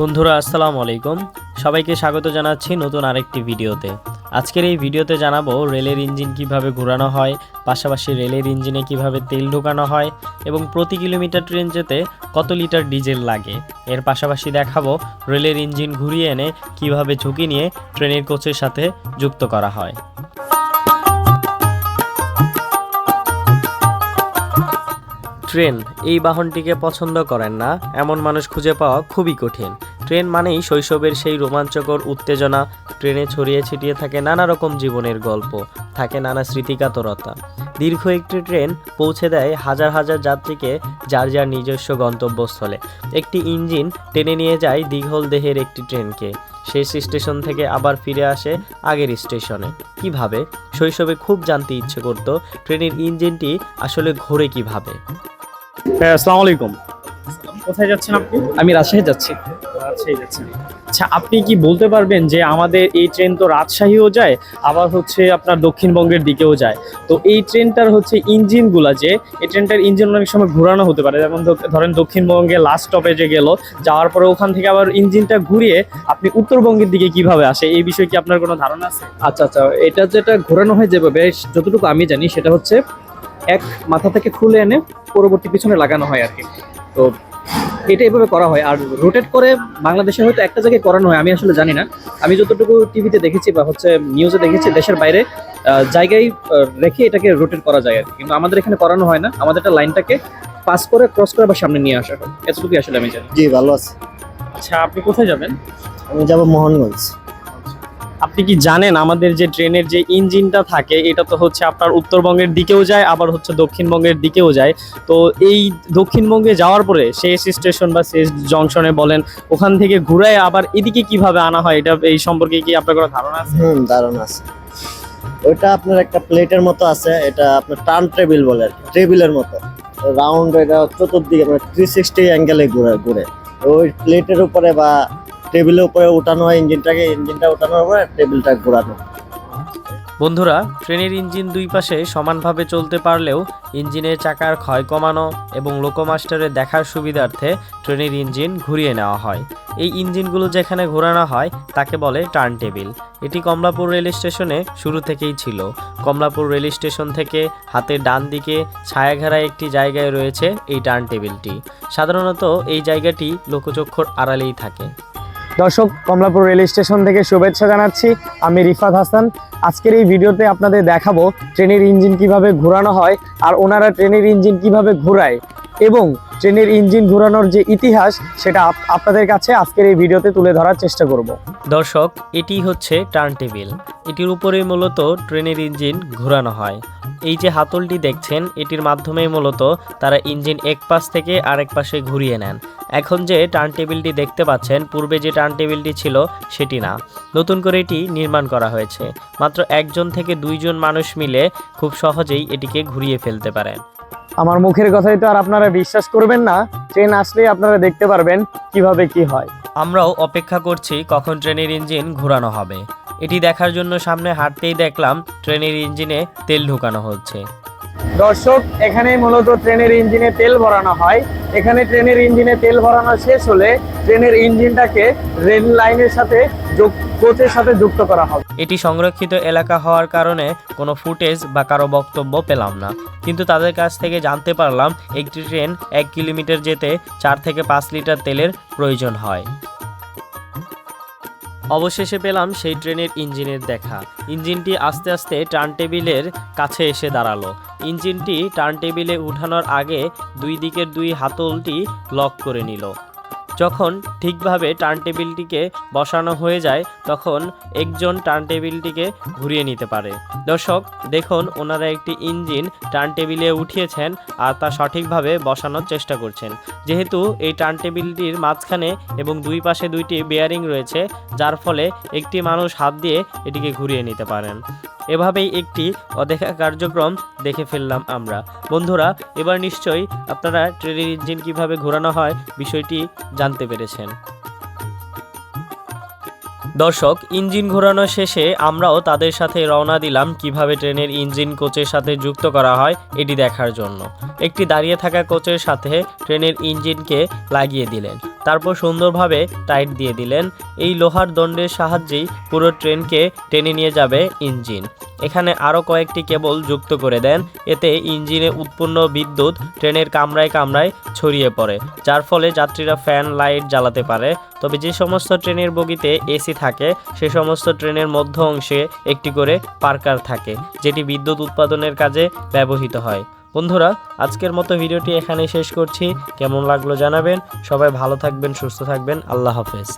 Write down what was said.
বন্ধুরা, আসসালামু আলাইকুম। সবাইকে স্বাগত জানাচ্ছি নতুন আরেকটি ভিডিওতে। আজকের এই ভিডিওতে জানাব রেলের ইঞ্জিন কীভাবে ঘোরানো হয়, পাশাপাশি রেলের ইঞ্জিনে কীভাবে তেল ঢোকানো হয় এবং প্রতি কিলোমিটার ট্রেন যেতে কত লিটার ডিজেল লাগে। এর পাশাপাশি দেখাবো রেলের ইঞ্জিন ঘুরিয়ে এনে কীভাবে ঝুঁকি নিয়ে ট্রেনের কোচের সাথে যুক্ত করা হয়। ট্রেন এই বাহনটিকে পছন্দ করেন না, এমন মানুষ খুঁজে পাওয়া খুবই কঠিন। ট্রেন মানেই শৈশবের সেই রোমাঞ্চকর উত্তেজনা ট্রেনে ছড়িয়ে ছিটিয়ে থাকে নানা রকম জীবনের গল্প থাকে নানা স্মৃতিকাতরতা। দীর্ঘ একটি ট্রেন পৌঁছে দেয় হাজার হাজার যাত্রীকে যার যার নিজস্ব গন্তব্যস্থলে। একটি ইঞ্জিন টেনে নিয়ে যায় দীঘল দেহের একটি ট্রেনকে। শেষ স্টেশন থেকে আবার ফিরে আসে আগের স্টেশনে। কীভাবে? শৈশবে খুব জানতে ইচ্ছে করত ট্রেনের ইঞ্জিনটি আসলে ঘোরে কীভাবে। হ্যাঁ আসসালামু আলাইকুম। কোথায় যাচ্ছেন আপনি? আমি রাজশাহী যাচ্ছি। রাজশাহী যাচ্ছেন। আচ্ছা আপনি কি বলতে পারবেন যে আমাদের এই ট্রেন তো রাজশাহীও যায়, আবার হচ্ছে আপনার দক্ষিণবঙ্গের দিকেও যায়? তো এই ট্রেনটার হচ্ছে ইঞ্জিনগুলা যে, এই ট্রেনটার ইঞ্জিন অনেক সময় ঘোরানো হতে পারে, যেমন ধরেন দক্ষিণবঙ্গে লাস্ট স্টপেজে গেল, যাওয়ার পরে ওখান থেকে আবার ইঞ্জিনটা ঘুরিয়ে আপনি উত্তরবঙ্গের দিকে কীভাবে আসে? এই বিষয়ে কি আপনার কোনো ধারণা আছে? আচ্ছা আচ্ছা এটা যেটা ঘোরানো হয় যেভাবে, যতটুকু আমি জানি সেটা হচ্ছে এক মাথা থেকে খুলে এনে পরবর্তী পিছনে লাগানো হয় আর কি। তো এটা এভাবে করা হয়। আর রোটেট করে বাংলাদেশে হয়তো একটা জায়গায় করানো হয় আমি আসলে জানি না। আমি যতটুকু টিভিতে দেখেছি বা হচ্ছে নিউজে দেখেছি দেশের বাইরে জায়গায় রেখে এটাকে রোটেট করা যায় আর কি। কিন্তু আমাদের এখানে করানো হয় না। আমাদের একটা লাইনটাকে পাস করে ক্রস করে বা সামনে নিয়ে আসা হয়। এতটুকুই আসলে আমি জানি। জি ভালো আছে। আচ্ছা আপনি কোথায় যাবেন? আমি যাব মোহনগঞ্জ। আপনি কি জানেন আমাদের যে ট্রেনের যে ইঞ্জিনটা থাকে, এটা তো হচ্ছে আপনার উত্তরবঙ্গের দিকেও যায়, আবার হচ্ছে দক্ষিণবঙ্গের দিকেও যায়। তো এই দক্ষিণবঙ্গে যাওয়ার পরে শেষ স্টেশন বা শেষ জংশনে বলেন, ওখান থেকে ঘুরায় আবার এদিকে কীভাবে আনা হয়, এটা এই সম্পর্কে কি আপনার কোনো ধারণা আছে? হুম, ধারণা আছে। ওইটা আপনার একটা প্লেটের মতো আছে, এটা আপনার টার্ন টেবিল বলে টেবিলের মতো। রাউন্ড এটা চতুর্দিকে মানে থ্রি সিক্সটি অ্যাঙ্গেলে ঘুরে ঘুরে। ওই প্লেটের উপরে বা টেবিলের উপরে উঠানো হয় ইঞ্জিনটাকে, ইঞ্জিনটা উঠানোর পরে টেবিলটা ঘোরানো। বন্ধুরা, ট্রেনের ইঞ্জিন দুই পাশে সমানভাবে চলতে পারলেও ইঞ্জিনের চাকার ক্ষয় কমানো এবং লোকোমাস্টারের দেখার সুবিধার্থে ট্রেনের ইঞ্জিন ঘুরিয়ে নেওয়া হয়। এই ইঞ্জিনগুলো যেখানে ঘোরানো হয়, তাকে বলে টার্ন টেবিল। এটি কমলাপুর রেল স্টেশনে শুরু থেকেই ছিল। কমলাপুর রেল স্টেশন থেকে হাতের ডান দিকে ছায়াঘেরা একটি জায়গায় রয়েছে এই টার্ন টেবিলটি। সাধারণত এই জায়গাটি লোকচক্ষুর আড়ালেই থাকে। দর্শক, কমলাপুর রেল স্টেশন থেকে শুভেচ্ছা জানাচ্ছি। আমি রিফাত হাসান। আজকের এই ভিডিওতে আপনাদের দেখাবো ট্রেনের ইঞ্জিন কীভাবে ঘোরানো হয় আর ওনারা ট্রেনের ইঞ্জিন কীভাবে ঘোরায় এবং ট্রেনের ইঞ্জিন ঘোরানোর যে ইতিহাস, সেটা আপ- আপনাদের কাছে আজকের এই ভিডিওতে তুলে ধরার চেষ্টা করব। দর্শক, এটি হচ্ছে টার্ন টেবিল এটির উপরেই মূলত ট্রেনের ইঞ্জিন ঘোরানো হয়। এই যে হাতলটি দেখছেন এটির মাধ্যমে মূলত তারা ইঞ্জিন এক পাশ থেকে আরেক পাশে ঘুরিয়ে নেন। এখন যে টার্ন টেবিলটি দেখতে পাচ্ছেন পূর্বে যে টার্ন টেবিলটি ছিল সেটি না। নতুন করে এটি নির্মাণ করা হয়েছে। মাত্র একজন থেকে দুইজন মানুষ মিলে খুব সহজেই এটিকে ঘুরিয়ে ফেলতে পারেন। আমার মুখের কথাই তো আর আপনারা বিশ্বাস করবেন না। ট্রেন আসলেই আপনারা দেখতে পারবেন কীভাবে কি হয়। আমরাও অপেক্ষা করছি কখন ট্রেনের ইঞ্জিন ঘোরানো হবে। এটি দেখার জন্য সামনে হাঁটতেই দেখলাম ট্রেনের ইঞ্জিনে তেল ঢুকানো হচ্ছে। দর্শক এখানে মূলত ট্রেনের ইঞ্জিনে তেল ভরানো হয়। এখানে ট্রেনের ইঞ্জিনে তেল ভরানো শেষ হলে ট্রেনের ইঞ্জিনটাকে রেল লাইনের সাথে যোগ কোচের সাথে যুক্ত করা হবে। এটি সংরক্ষিত এলাকা হওয়ার কারণে কোনো ফুটেজ বা কারও বক্তব্য পেলাম না। কিন্তু তাদের কাছ থেকে জানতে পারলাম একটি ট্রেন এক কিলোমিটার যেতে চার থেকে পাঁচ লিটার তেলের প্রয়োজন হয়। অবশেষে পেলাম সেই ট্রেনের ইঞ্জিনের দেখা। ইঞ্জিনটি আস্তে আস্তে টার্ন টেবিলের কাছে এসে দাঁড়াল। ইঞ্জিনটি টার্ন টেবিলে উঠানোর আগে দুই দিকের দুই হাতলটি লক করে নিল। যখন ঠিকভাবে টার্ন টেবিলটিকে বসানো হয়ে যায়, তখন একজন টার্ন টেবিলটিকে ঘুরিয়ে নিতে পারে। দর্শক, দেখুন, ওনারা একটি ইঞ্জিন টার্ন টেবিলে উঠিয়েছেন আর তা সঠিকভাবে বসানোর চেষ্টা করছেন। যেহেতু এই টার্ন টেবিলটির মাঝখানে এবং দুই পাশে দুইটি বেয়ারিং রয়েছে, যার ফলে একটি মানুষ হাত দিয়ে এটিকে ঘুরিয়ে নিতে পারেন। এভাবেই একটি অদেখা কার্যক্রম দেখে ফেললাম আমরা। বন্ধুরা, এবার নিশ্চয়ই আপনারা ট্রেনের ইঞ্জিন কীভাবে ঘোরানো হয় বিষয়টি জানতে পেরেছেন। দর্শক, ইঞ্জিন ঘোরানো শেষে আমরাও তাদের সাথে রওনা দিলাম কীভাবে ট্রেনের ইঞ্জিন কোচের সাথে যুক্ত করা হয় এটি দেখার জন্য। একটি দাঁড়িয়ে থাকা কোচের সাথে ট্রেনের ইঞ্জিনকে লাগিয়ে দিলেন। তারপর সুন্দরভাবে টাইট দিয়ে দিলেন। এই লোহার দণ্ডের সাহায্যেই পুরো ট্রেনকে টেনে নিয়ে যাবে ইঞ্জিন। এখানে আরও কয়েকটি কেবল যুক্ত করে দেন। এতে ইঞ্জিনে উৎপন্ন বিদ্যুৎ ট্রেনের কামরায় কামরায় ছড়িয়ে পড়ে, যার ফলে যাত্রীরা ফ্যান, লাইট জ্বালাতে পারে। তবে যে সমস্ত ট্রেনের বগিতে এসি থাকে, সে সমস্ত ট্রেনের মধ্য অংশে একটি করে পার্কার থাকে, যেটি বিদ্যুৎ উৎপাদনের কাজে ব্যবহৃত হয়। বন্ধুরা, আজকের মতো ভিডিওটি এখানেই শেষ করছি। কেমন লাগল জানাবেন। সবাই ভালো থাকবেন, সুস্থ থাকবেন। আল্লাহ হাফেজ।